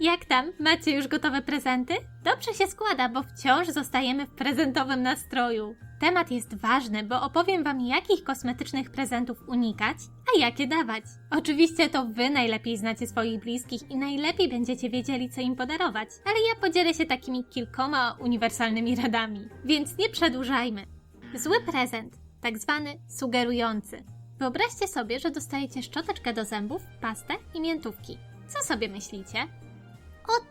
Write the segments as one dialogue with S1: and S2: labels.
S1: Jak tam? Macie już gotowe prezenty? Dobrze się składa, bo wciąż zostajemy w prezentowym nastroju. Temat jest ważny, bo opowiem Wam, jakich kosmetycznych prezentów unikać, a jakie dawać. Oczywiście to Wy najlepiej znacie swoich bliskich i najlepiej będziecie wiedzieli, co im podarować, ale ja podzielę się takimi kilkoma uniwersalnymi radami. Więc nie przedłużajmy. Zły prezent, tak zwany sugerujący. Wyobraźcie sobie, że dostajecie szczoteczkę do zębów, pastę i miętówki. Co sobie myślicie? O!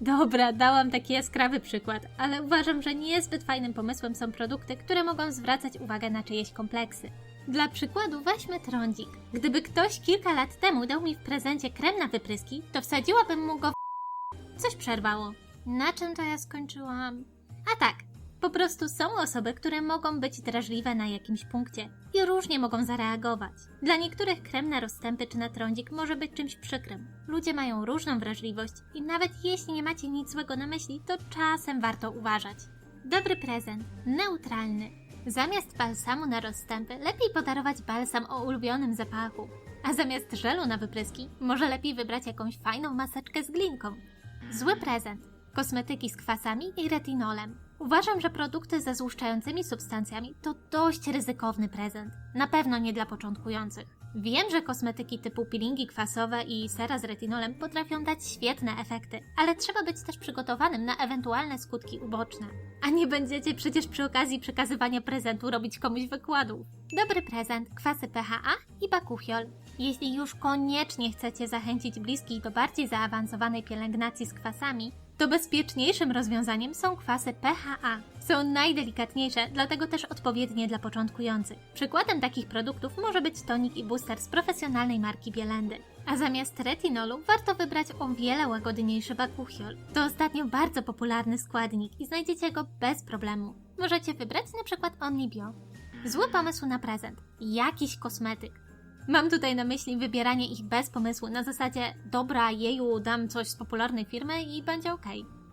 S1: Dobra, dałam taki jaskrawy przykład, ale uważam, że niezbyt fajnym pomysłem są produkty, które mogą zwracać uwagę na czyjeś kompleksy. Dla przykładu weźmy trądzik. Gdyby ktoś kilka lat temu dał mi w prezencie krem na wypryski, to wsadziłabym mu go w... Coś przerwało. Na czym to ja skończyłam? A tak, po prostu są osoby, które mogą być drażliwe na jakimś punkcie i różnie mogą zareagować. Dla niektórych krem na rozstępy czy na trądzik może być czymś przykrym. Ludzie mają różną wrażliwość i nawet jeśli nie macie nic złego na myśli, to czasem warto uważać. Dobry prezent, neutralny. Zamiast balsamu na rozstępy, lepiej podarować balsam o ulubionym zapachu. A zamiast żelu na wypryski, może lepiej wybrać jakąś fajną maseczkę z glinką. Zły prezent. Kosmetyki z kwasami i retinolem. Uważam, że produkty ze złuszczającymi substancjami to dość ryzykowny prezent. Na pewno nie dla początkujących. Wiem, że kosmetyki typu peelingi kwasowe i sera z retinolem potrafią dać świetne efekty, ale trzeba być też przygotowanym na ewentualne skutki uboczne. A nie będziecie przecież przy okazji przekazywania prezentu robić komuś wykładów. Dobry prezent, kwasy PHA i bakuchiol. Jeśli już koniecznie chcecie zachęcić bliskich do bardziej zaawansowanej pielęgnacji z kwasami, to bezpieczniejszym rozwiązaniem są kwasy PHA. Są najdelikatniejsze, dlatego też odpowiednie dla początkujących. Przykładem takich produktów może być tonik i booster z profesjonalnej marki Bielendy. A zamiast retinolu warto wybrać o wiele łagodniejszy bakuchiol. To ostatnio bardzo popularny składnik i znajdziecie go bez problemu. Możecie wybrać na przykład OnlyBio. Zły pomysł na prezent. Jakiś kosmetyk. Mam tutaj na myśli wybieranie ich bez pomysłu, na zasadzie dobra, jeju, dam coś z popularnej firmy i będzie ok.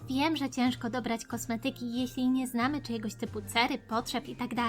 S1: Wiem, że ciężko dobrać kosmetyki, jeśli nie znamy czyjegoś typu cery, potrzeb itd.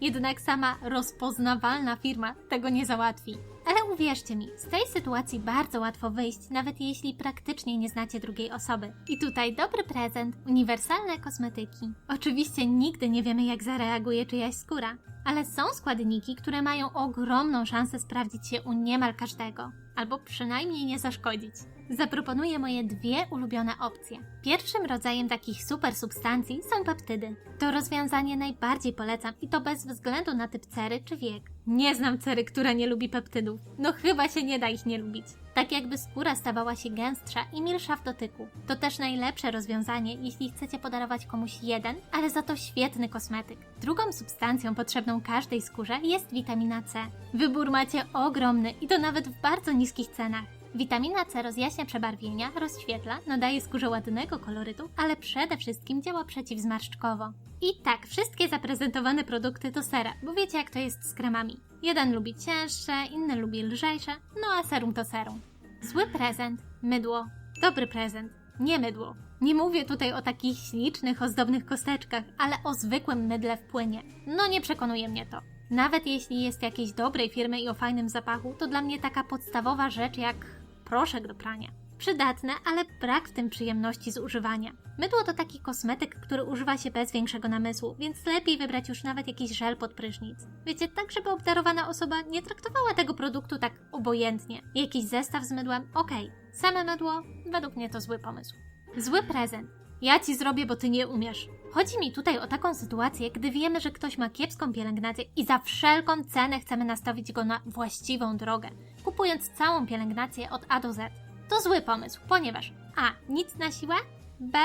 S1: Jednak sama rozpoznawalna firma tego nie załatwi. Ale uwierzcie mi, z tej sytuacji bardzo łatwo wyjść, nawet jeśli praktycznie nie znacie drugiej osoby. I tutaj dobry prezent, uniwersalne kosmetyki. Oczywiście nigdy nie wiemy, jak zareaguje czyjaś skóra, ale są składniki, które mają ogromną szansę sprawdzić się u niemal każdego, albo przynajmniej nie zaszkodzić. Zaproponuję moje dwie ulubione opcje. Pierwszym rodzajem takich super substancji są peptydy. To rozwiązanie najbardziej polecam i to bez względu na typ cery czy wiek. Nie znam cery, która nie lubi peptydów. No chyba się nie da ich nie lubić. Tak jakby skóra stawała się gęstsza i milsza w dotyku. To też najlepsze rozwiązanie, jeśli chcecie podarować komuś jeden, ale za to świetny kosmetyk. Drugą substancją potrzebną każdej skórze jest witamina C. Wybór macie ogromny i to nawet w bardzo niskich cenach. Witamina C rozjaśnia przebarwienia, rozświetla, nadaje skórze ładnego kolorytu, ale przede wszystkim działa przeciwzmarszczkowo. I tak, wszystkie zaprezentowane produkty to sera, bo wiecie jak to jest z kremami. Jeden lubi cięższe, inny lubi lżejsze, no a serum to serum. Zły prezent, mydło. Dobry prezent, nie mydło. Nie mówię tutaj o takich ślicznych, ozdobnych kosteczkach, ale o zwykłym mydle w płynie. No nie przekonuje mnie to. Nawet jeśli jest jakiejś dobrej firmy i o fajnym zapachu, to dla mnie taka podstawowa rzecz jak proszek do prania. Przydatne, ale brak w tym przyjemności z używania. Mydło to taki kosmetyk, który używa się bez większego namysłu, więc lepiej wybrać już nawet jakiś żel pod prysznic. Wiecie, tak żeby obdarowana osoba nie traktowała tego produktu tak obojętnie. Jakiś zestaw z mydłem? Okej. Same mydło? Według mnie to zły pomysł. Zły prezent. Ja ci zrobię, bo ty nie umiesz. Chodzi mi tutaj o taką sytuację, gdy wiemy, że ktoś ma kiepską pielęgnację i za wszelką cenę chcemy nastawić go na właściwą drogę, kupując całą pielęgnację od A do Z. To zły pomysł, ponieważ A. Nic na siłę, B.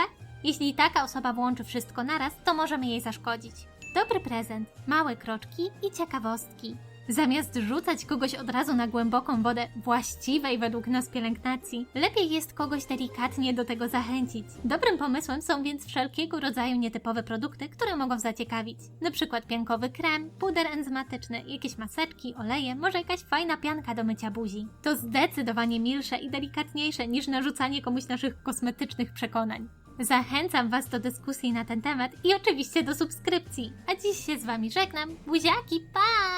S1: Jeśli taka osoba włączy wszystko naraz, to możemy jej zaszkodzić. Dobry prezent, małe kroczki i ciekawostki. Zamiast rzucać kogoś od razu na głęboką wodę właściwej według nas pielęgnacji, lepiej jest kogoś delikatnie do tego zachęcić. Dobrym pomysłem są więc wszelkiego rodzaju nietypowe produkty, które mogą zaciekawić. Na przykład piankowy krem, puder enzymatyczny, jakieś maseczki, oleje, może jakaś fajna pianka do mycia buzi. To zdecydowanie milsze i delikatniejsze niż narzucanie komuś naszych kosmetycznych przekonań. Zachęcam Was do dyskusji na ten temat i oczywiście do subskrypcji. A dziś się z Wami żegnam. Buziaki, pa!